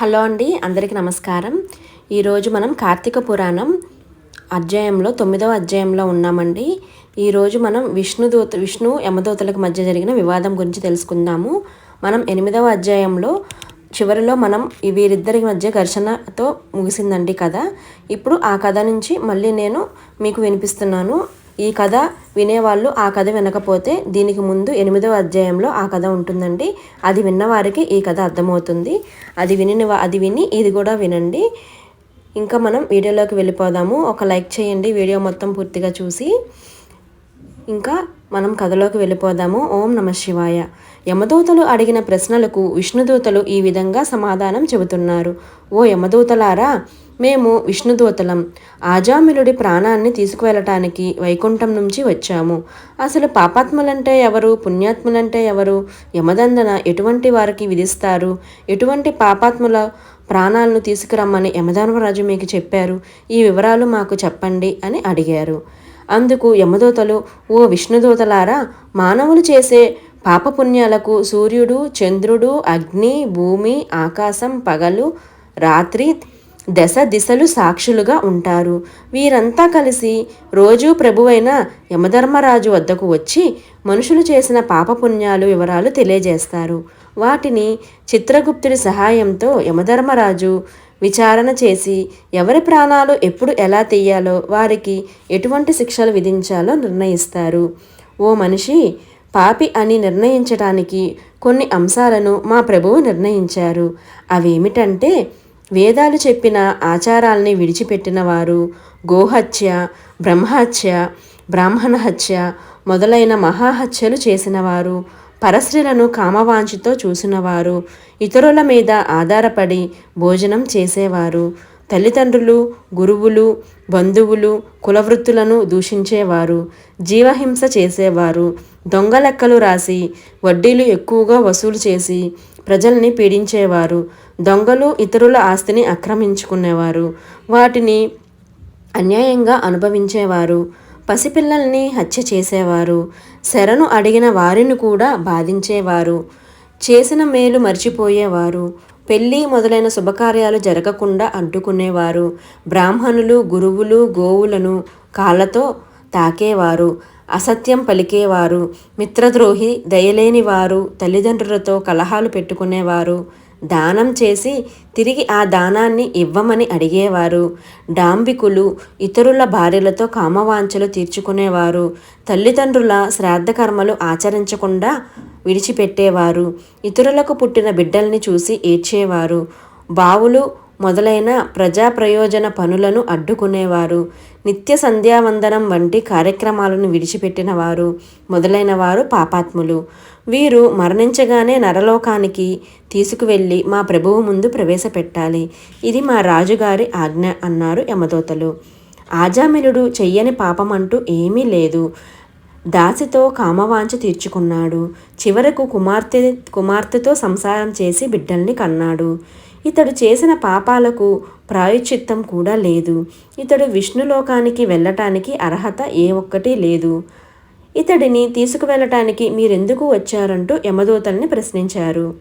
Hello అండి అందరికీ నమస్కారం. ఈరోజు మనం కార్తీక పురాణం అధ్యాయంలో తొమ్మిదవ అధ్యాయంలో ఉన్నామండి. ఈరోజు మనం విష్ణుదూత విష్ణు యమదూతలకు మధ్య జరిగిన వివాదం గురించి తెలుసుకుందాము. మనం ఎనిమిదవ అధ్యాయంలో చివరిలో మనం వీరిద్దరి మధ్య ఘర్షణతో ముగిసిందండి కథ. ఇప్పుడు ఆ కథ నుంచి మళ్ళీ నేను మీకు వినిపిస్తున్నాను. ఈ కథ వినేవాళ్ళు ఆ కథ వినకపోతే దీనికి ముందు ఎనిమిదవ అధ్యాయంలో ఆ కథ ఉంటుందండి. అది విన్నవారికి ఈ కథ అర్థమవుతుంది. అది విని అది విని ఇది కూడా వినండి. ఇంకా మనం వీడియోలోకి వెళ్ళిపోదాము. ఒక లైక్ చేయండి. వీడియో మొత్తం పూర్తిగా చూసి. ఇంకా మనం కథలోకి వెళ్ళిపోదాము. ఓం నమ శివాయ. యమదూతలు అడిగిన ప్రశ్నలకు విష్ణుదూతలు ఈ విధంగా సమాధానం చెబుతున్నారు. ఓ యమదూతలారా మేము విష్ణుదూతలం. ఆజామిలుడి ప్రాణాన్ని తీసుకువెళ్ళటానికి వైకుంఠం నుంచి వచ్చాము. అసలు పాపాత్ములంటే ఎవరు? పుణ్యాత్ములంటే ఎవరు? యమదందన ఎటువంటి వారికి విధిస్తారు? ఎటువంటి పాపాత్ముల ప్రాణాలను తీసుకురమ్మని యమధర్మరాజు మీకు చెప్పారు? ఈ వివరాలు మాకు చెప్పండి అని అడిగారు. అందుకు యమదూతలు ఓ విష్ణుదూతలారా మానవులు చేసే పాపపుణ్యాలకు సూర్యుడు చంద్రుడు అగ్ని భూమి ఆకాశం పగలు రాత్రి దశ దిశలు సాక్షులుగా ఉంటారు. వీరంతా కలిసి రోజూ ప్రభువైన యమధర్మరాజు వద్దకు వచ్చి మనుషులు చేసిన పాపపుణ్యాలు వివరాలు తెలియజేస్తారు. వాటిని చిత్రగుప్తుడి సహాయంతో యమధర్మరాజు విచారణ చేసి ఎవరి ప్రాణాలు ఎప్పుడు ఎలా తీయాలో వారికి ఎటువంటి శిక్షలు విధించాలో నిర్ణయిస్తారు. ఓ మనిషి పాపి అని నిర్ణయించడానికి కొన్ని అంశాలను మా ప్రభువు నిర్ణయించారు. అవేమిటంటే వేదాలు చెప్పిన ఆచారాల్ని విడిచిపెట్టిన వారు గోహత్య బ్రహ్మహత్య బ్రాహ్మణ హత్య మొదలైన మహాహత్యలు చేసినవారు పరస్త్రీలను కామవాంఛితో చూసినవారు ఇతరుల మీద ఆధారపడి భోజనం చేసేవారు తల్లిదండ్రులు గురువులు బంధువులు కులవృత్తులను దూషించేవారు జీవహింస చేసేవారు దొంగ లెక్కలు రాసి వడ్డీలు ఎక్కువగా వసూలు చేసి ప్రజల్ని పీడించేవారు దొంగలు ఇతరుల ఆస్తిని ఆక్రమించుకునేవారు. వాటిని అన్యాయంగా అనుభవించేవారు. పసిపిల్లల్ని హత్య చేసేవారు. శరణు అడిగిన వారిని కూడా బాధించేవారు. చేసిన మేలు మర్చిపోయేవారు. పెళ్ళి మొదలైన శుభకార్యాలు జరగకుండా అడ్డుకునేవారు. బ్రాహ్మణులు గురువులు గోవులను కాళ్ళతో తాకేవారు. అసత్యం పలికేవారు. మిత్రద్రోహి దయలేని వారు తల్లిదండ్రులతో కలహాలు పెట్టుకునేవారు. దానం చేసి తిరిగి ఆ దానాన్ని ఇవ్వమని అడిగేవారు. డాంబికులు ఇతరుల భార్యలతో కామవాంఛలు తీర్చుకునేవారు. తల్లిదండ్రుల శ్రాద్ధకర్మలు ఆచరించకుండా విడిచిపెట్టేవారు. ఇతరులకు పుట్టిన బిడ్డల్ని చూసి ఏడ్చేవారు. బావులు మొదలైన ప్రజా ప్రయోజన పనులను అడ్డుకునేవారు. నిత్య సంధ్యావందనం వంటి కార్యక్రమాలను విడిచిపెట్టిన వారు మొదలైన వారు పాపాత్ములు. వీరు మరణించగానే నరలోకానికి తీసుకువెళ్ళి మా ప్రభువు ముందు ప్రవేశపెట్టాలి. ఇది మా రాజుగారి ఆజ్ఞ అన్నారు యమదోతలు. ఆజామిలుడు చెయ్యని పాపం అంటూ ఏమీ లేదు. దాసితో కామవాంఛ తీర్చుకున్నాడు. చివరకు కుమార్తె కుమార్తెతో సంసారం చేసి బిడ్డల్ని కన్నాడు. ఇతడు చేసిన పాపాలకు ప్రాయశ్చిత్తం కూడా లేదు. ఇతడు విష్ణులోకానికి వెళ్ళటానికి అర్హత ఏ ఒక్కటి లేదు. ఇతడిని తీసుకువెళ్ళటానికి మీరెందుకు వచ్చారంటూ యమదూతల్ని ప్రశ్నించారు.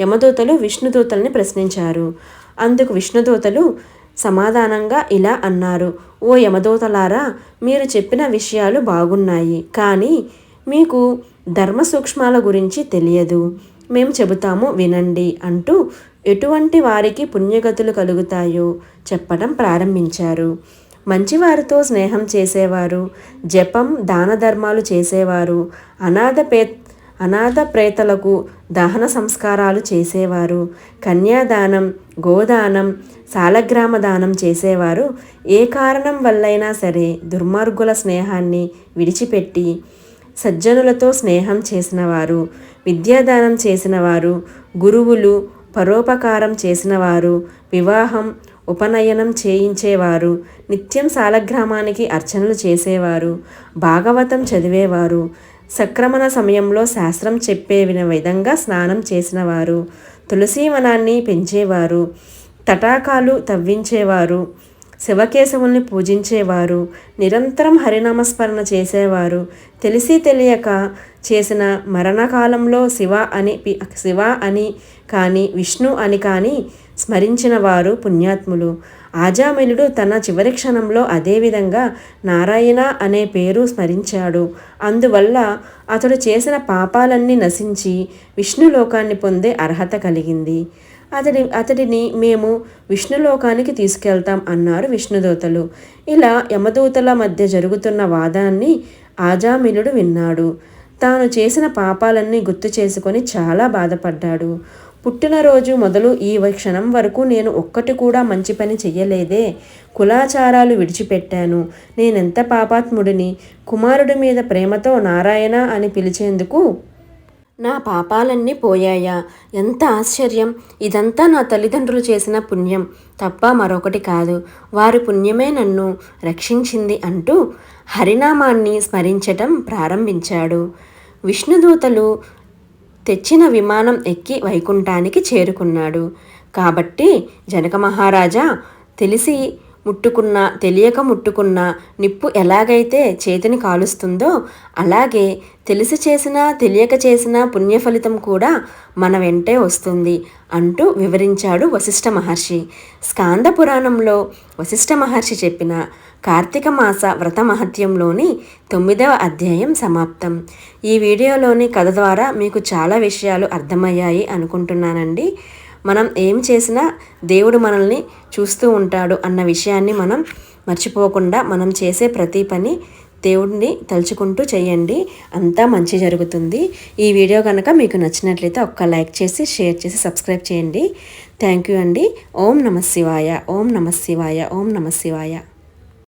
యమదూతలు విష్ణుదూతల్ని ప్రశ్నించారు. అందుకు విష్ణుదూతలు సమాధానంగా ఇలా అన్నారు. ఓ యమదూతలారా మీరు చెప్పిన విషయాలు బాగున్నాయి కానీ మీకు ధర్మ సూక్ష్మాల గురించి తెలియదు. మేము చెబుతాము వినండి అంటూ ఎటువంటి వారికి పుణ్యగతులు కలుగుతాయో చెప్పడం ప్రారంభించారు. మంచివారితో స్నేహం చేసేవారు జపం దాన ధర్మాలు చేసేవారు అనాథ పే అనాథ ప్రేతలకు దహన సంస్కారాలు చేసేవారు. కన్యాదానం గోదానం సాలగ్రామ దానం చేసేవారు. ఏ కారణం వల్లైనా సరే దుర్మార్గుల స్నేహాన్ని విడిచిపెట్టి సజ్జనులతో స్నేహం చేసినవారు విద్యాదానం చేసినవారు గురువులు పరోపకారం చేసినవారు వివాహం ఉపనయనం చేయించేవారు నిత్యం సాలగ్రామానికి అర్చనలు చేసేవారు భాగవతం చదివేవారు సక్రమణ సమయంలో శాస్త్రం చెప్పే విధంగా స్నానం చేసినవారు తులసీవనాన్ని పెంచేవారు తటాకాలు తవ్వించేవారు శివకేశవుల్ని పూజించేవారు నిరంతరం హరినామస్మరణ చేసేవారు. తెలిసి తెలియక చేసిన మరణకాలంలో శివ అని శివ అని కానీ విష్ణు అని కానీ స్మరించిన వారు పుణ్యాత్ములు. ఆజామిలుడు తన చివరి క్షణంలో అదేవిధంగా నారాయణ అనే పేరు స్మరించాడు. అందువల్ల అతడు చేసిన పాపాలన్నీ నశించి విష్ణులోకాన్ని పొందే అర్హత కలిగింది. అతడి అతడిని మేము విష్ణులోకానికి తీసుకెళ్తాం అన్నారు విష్ణుదూతలు. ఇలా యమదూతల మధ్య జరుగుతున్న వాదాన్ని ఆజామిలుడు విన్నాడు. తాను చేసిన పాపాలన్నీ గుర్తు చేసుకొని చాలా బాధపడ్డాడు. పుట్టినరోజు మొదలు ఈ క్షణం వరకు నేను ఒక్కటి కూడా మంచి పని చెయ్యలేదే. కులాచారాలు విడిచిపెట్టాను. నేనెంత పాపాత్ముడిని? కుమారుడి మీద ప్రేమతో నారాయణ అని పిలిచేందుకు నా పాపాలన్నీ పోయాయా? ఎంత ఆశ్చర్యం! ఇదంతా నా తల్లిదండ్రులు చేసిన పుణ్యం. తప్ప మరొకటి కాదు. వారి పుణ్యమే నన్ను రక్షించింది అంటూ హరినామాన్ని స్మరించటం ప్రారంభించాడు. విష్ణుదూతలు తెచ్చిన విమానం ఎక్కి వైకుంఠానికి చేరుకున్నాడు. కాబట్టి జనక మహారాజా తెలిసి ముట్టుకున్న తెలియక ముట్టుకున్న నిప్పు ఎలాగైతే చేతిని కాలుస్తుందో అలాగే తెలిసి చేసినా తెలియక చేసిన పుణ్య ఫలితం కూడా మన వెంటే వస్తుంది అంటూ వివరించాడు వశిష్ఠ మహర్షి. స్కాంద పురాణంలో వశిష్ఠ మహర్షి చెప్పిన కార్తీక మాస వ్రత మహత్యంలోని తొమ్మిదవ అధ్యాయం సమాప్తం. ఈ వీడియోలోని కథ ద్వారా మీకు చాలా విషయాలు అర్థమయ్యాయి అనుకుంటున్నానండి. మనం ఏం చేసినా దేవుడు మనల్ని చూస్తూ ఉంటాడు అన్న విషయాన్ని మనం మర్చిపోకుండా మనం చేసే ప్రతి పని దేవుడిని తలుచుకుంటూ చేయండి. అంతా మంచి జరుగుతుంది. ఈ వీడియో కనుక మీకు నచ్చినట్లయితే ఒక్క లైక్ చేసి షేర్ చేసి సబ్స్క్రైబ్ చేయండి. థ్యాంక్ యూ అండి. ఓం నమ శివాయ. ఓం నమ శివాయ. ఓం నమ శివాయ.